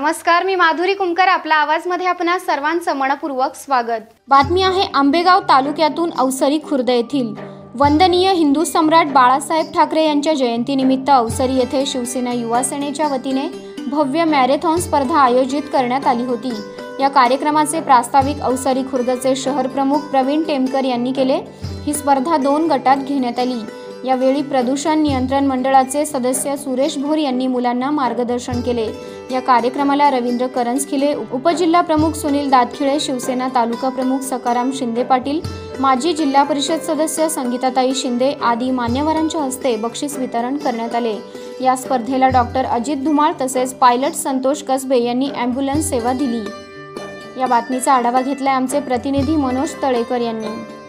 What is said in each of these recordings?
नमस्कार मी माधुरी कुमकर आपला आवाजमध्ये आपण सर्वांचं मनपूर्वक स्वागत. बातमी आहे आंबेगाव तालुक्यातून अवसरी खुर्द येथील. वंदनीय हिंदू सम्राट बाळासाहेब ठाकरे यांच्या जयंतीनिमित्त अवसरी येथे शिवसेना युवा सेनेच्या वतीने भव्य मॅरेथॉन स्पर्धा आयोजित करण्यात आली होती. या कार्यक्रमाचे प्रास्ताविक अवसरी खुर्दचे शहर प्रमुख प्रवीण टेमकर यांनी केले. ही स्पर्धा दोन गटात घेण्यात आली. यावेळी प्रदूषण नियंत्रण मंडळाचे सदस्य सुरेश भोर यांनी मुलांना मार्गदर्शन केले. या कार्यक्रमाला रवींद्र करंजखिले उपजिल्हा प्रमुख सुनील दातखिळे शिवसेना तालुका प्रमुख सकाराम शिंदे पाटील माजी जिल्हा परिषद सदस्य संगीताताई शिंदे आदी मान्यवरांच्या हस्ते बक्षीस वितरण करण्यात आले. या स्पर्धेला डॉक्टर अजित धुमाळ तसेच पायलट संतोष कसबे यांनी अँब्युलन्स सेवा दिली. या बातमीचा आढावा घेतलाय आमचे प्रतिनिधी मनोज तळेकर यांनी.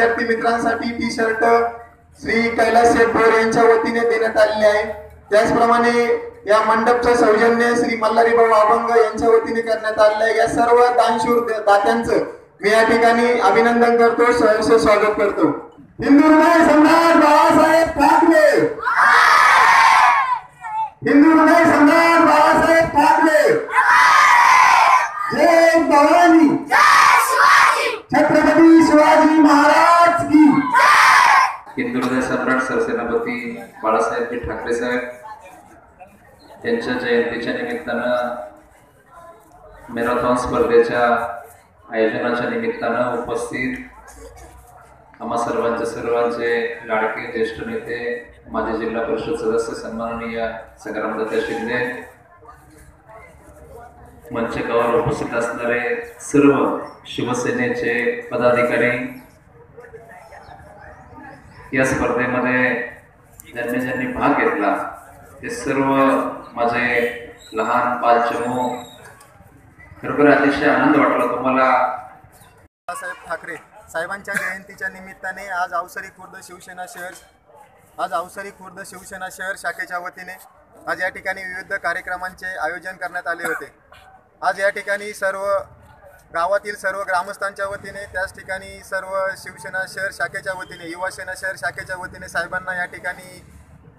विद्यार्थी मित्रांसाठी टी शर्ट श्री कैलास शेठ भोर यांच्या वतीने देण्यात आलेले आहे. त्याचप्रमाणे या मंडपचं सौजन्य श्री मल्हारी भाऊ अभंग यांच्या वतीने करण्यात आलेलं आहे. या सर्व दानशूर दात्यांचं मी या ठिकाणी अभिनंदन करतो सहर्ष स्वागत करतो. हिंदू हृदय सम्राट बाळासाहेब ठाकरे. हिंदू हृदय सम्राट बाळासाहेब ठाकरे. जय भवानी. छत्रपती शिवाजी महाराज. हिंदुहृदय सम्राट सरसेनापती बाळासाहेबजी ठाकरे साहेब त्यांच्या जयंतीच्या निमित्तानं मॅरेथॉन स्पर्धेच्या आयोजनाच्या निमित्तानं उपस्थित आम्हा सर्वांचे सर्वांचे लाडके ज्येष्ठ नेते माजी जिल्हा परिषद सदस्य सन्माननीय सकारामदत्त शिंदे मंचकावर उपस्थित असणारे सर्व शिवसेनेचे पदाधिकारी या स्पर्धेमध्ये ज्यांनी ज्यांनी भाग घेतला. ते सर्व माझे लहान बालचमू खरोखर अतिशय आनंद वाटला तुम्हाला. बाळासाहेब ठाकरे साहेबांच्या जयंतीच्या निमित्ताने आज अवसरी खुर्द शिवसेना शहर आज अवसरी खुर्द शिवसेना शहर शाखेच्या वतीने आज या ठिकाणी विविध कार्यक्रमांचे आयोजन करण्यात आले होते. आज या ठिकाणी सर्व गावातील सर्व ग्रामस्थांच्या वतीने त्याच ठिकाणी सर्व शिवसेना शहर शाखेच्या वतीने युवासेना शहर शाखेच्या वतीने साहेबांना या ठिकाणी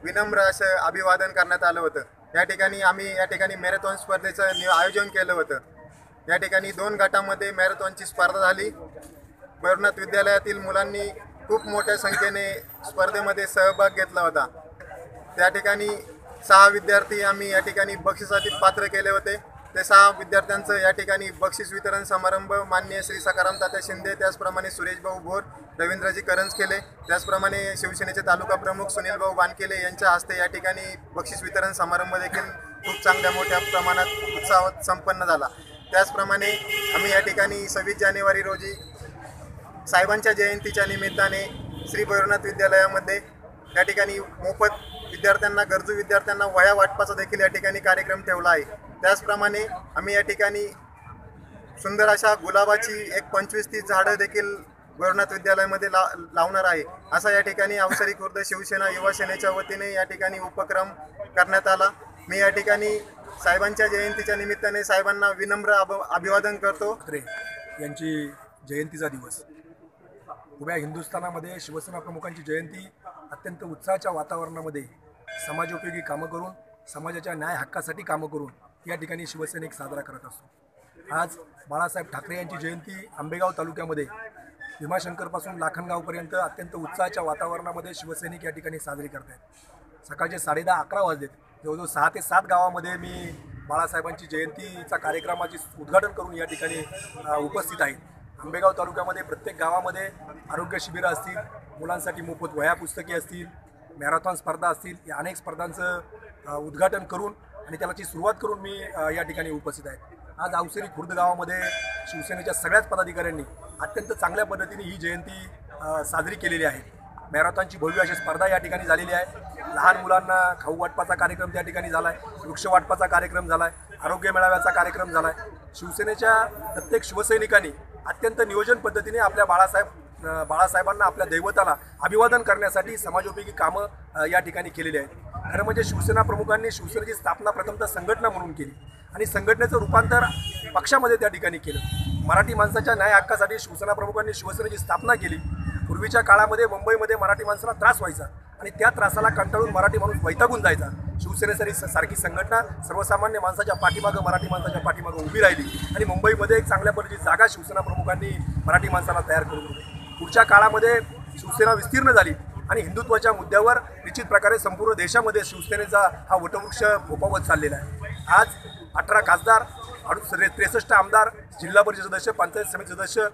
विनम्र असं अभिवादन करण्यात आलं होतं. या ठिकाणी आम्ही या ठिकाणी मॅरेथॉन स्पर्धेचं आयोजन केलं होतं. या ठिकाणी दोन गटामध्ये मॅरेथॉनची स्पर्धा झाली. भरनाथ विद्यालयातील मुलांनी खूप मोठ्या संख्येने स्पर्धेमध्ये सहभाग घेतला होता. त्या ठिकाणी सहा विद्यार्थी आम्ही या ठिकाणी बक्षिसासाठी पात्र केले होते. ते सहा विद्यार्थ्यांचं या ठिकाणी बक्षीस वितरण समारंभ मान्य श्री सकाराम तात्या शिंदे त्याचप्रमाणे सुरेशभाऊ भोर रवींद्रजी करंज केले. त्याचप्रमाणे शिवसेनेचे तालुका प्रमुख सुनीलभाऊ बानकेले यांच्या हस्ते या ठिकाणी बक्षीस वितरण समारंभ देखील खूप चांगल्या मोठ्या प्रमाणात उत्साहात संपन्न झाला. त्याचप्रमाणे आम्ही या ठिकाणी सव्वीस जानेवारी रोजी साहेबांच्या जयंतीच्या निमित्ताने श्री भैरवनाथ विद्यालयामध्ये या ठिकाणी मोफत विद्यार्थ्यांना गरजू विद्यार्थ्यांना वया वाटपाचा देखील या ठिकाणी कार्यक्रम ठेवला आहे. त्याचप्रमाणे आम्ही या ठिकाणी सुंदर अशा गुलाबाची एक पंचवीस तीस झाडं देखील गोरनाथ विद्यालयामध्ये ला लावणार आहे. असा या ठिकाणी अवसरी खुर्द शिवसेना युवा सेनेच्या वतीने या ठिकाणी उपक्रम करण्यात आला. मी या ठिकाणी साहेबांच्या जयंतीच्या निमित्ताने साहेबांना विनम्र अभ अभिवादन करतो. ठाकरे यांची जयंतीचा दिवस. उभ्या हिंदुस्थानामध्ये शिवसेना प्रमुखांची जयंती अत्यंत उत्साहाच्या वातावरणामध्ये समाजोपयोगी कामं करून समाजाच्या न्याय हक्कासाठी कामं करून या ठिकाणी शिवसैनिक साजरा करत असतो. आज बाळासाहेब ठाकरे यांची जयंती आंबेगाव तालुक्यामध्ये भीमाशंकरपासून लाखनगावपर्यंत अत्यंत उत्साहाच्या वातावरणामध्ये शिवसैनिक या ठिकाणी साजरी करत आहेत सकाळचे साडेदहा अकरा वाजलेत. जवळजवळ सहा ते सात गावामध्ये मी बाळासाहेबांची जयंतीचा कार्यक्रमाची उद्घाटन करून या ठिकाणी उपस्थित आहे. आंबेगाव तालुक्यामध्ये प्रत्येक गावामध्ये आरोग्य शिबिरं असतील मुलांसाठी मोफत वह्या पुस्तके असतील मॅरेथॉन स्पर्धा असतील या अनेक स्पर्धांचं उद्घाटन करून आणि त्यालाची सुरुवात करून मी या ठिकाणी उपस्थित आहे. आज अवसरी खुर्द गावामध्ये शिवसेनेच्या सगळ्याच पदाधिकाऱ्यांनी अत्यंत चांगल्या पद्धतीने ही जयंती साजरी केलेली आहे. मॅरेथॉनची भव्य अशी स्पर्धा या ठिकाणी झालेली आहे. लहान मुलांना खाऊ वाटपाचा कार्यक्रम त्या ठिकाणी झाला आहे वृक्ष वाटपाचा कार्यक्रम झाला आहे आरोग्य मेळाव्याचा कार्यक्रम झाला आहे शिवसेनेच्या प्रत्येक शिवसैनिकांनी अत्यंत नियोजन पद्धतीने आपल्या बाळासाहेब बाळासाहेबांना आपल्या दैवताला अभिवादन करण्यासाठी समाजोपयोगी कामं या ठिकाणी केलेली आहेत. खरं म्हणजे शिवसेना प्रमुखांनी शिवसेनेची स्थापना प्रथमतः संघटना म्हणून केली आणि संघटनेचं रूपांतर पक्षामध्ये त्या ठिकाणी केलं. मराठी माणसाच्या न्याय हक्कासाठी शिवसेना प्रमुखांनी शिवसेनेची स्थापना केली. पूर्वीच्या काळामध्ये मुंबईमध्ये मराठी माणसाला त्रास व्हायचा आणि त्या त्रासाला कंटाळून मराठी माणूस वैतागून जायचा. शिवसेनेसाठी स- सारखी संघटना सर्वसामान्य माणसाच्या पाठीमागं मराठी माणसाच्या पाठीमागं उभी राहिली आणि मुंबईमध्ये एक चांगल्या पद्धतीची जागा शिवसेना प्रमुखांनी मराठी माणसाला तयार करून दिली. पुढच्या काळामध्ये शिवसेना विस्तीर्ण झाली. आणि हिंदुत्वाच्या मुद्द्यावर निश्चित प्रकारे संपूर्ण देशामध्ये शिवसेनेचा हा वटवृक्ष फोपावत चाललेला आहे. आज अठरा खासदार अडू त्रेसष्ट आमदार जिल्हा परिषद सदस्य पंचायत समिती सदस्य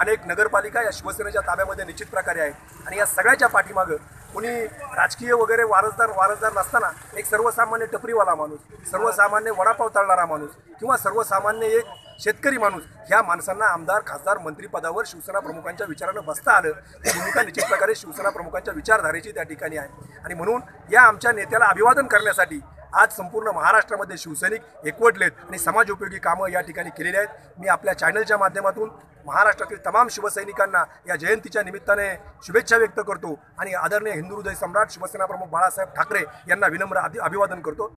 अनेक नगरपालिका या शिवसेनेच्या ताब्यामध्ये निश्चित प्रकारे आहेत. आणि या सगळ्याच्या पाठीमागं कोणी राजकीय वगैरे वारसदार वारसदार नसताना एक सर्वसामान्य टपरीवाला माणूस सर्वसामान्य वडापाव तळणारा माणूस किंवा सर्वसामान्य एक शेतकरी माणूस ह्या माणसांना आमदार खासदार मंत्रिपदावर शिवसेना प्रमुखांच्या विचारानं बसता आलं. ही भूमिका निश्चित प्रकारे शिवसेना प्रमुखांच्या विचारधारेची त्या ठिकाणी आहे. आणि म्हणून या आमच्या नेत्याला अभिवादन करण्यासाठी आज संपूर्ण महाराष्ट्रामध्ये शिवसैनिक एकवटलेत आणि समाजोपयोगी कामं या ठिकाणी केलेली आहेत. मी आपल्या चॅनलच्या माध्यमातून महाराष्ट्रातील तमाम शिवसैनिकांना या जयंतीच्या निमित्ताने शुभेच्छा व्यक्त करतो आणि आदरणीय हिंदू हृदय सम्राट शिवसेना प्रमुख बाळासाहेब ठाकरे यांना विनम्र अभिवादन करतो.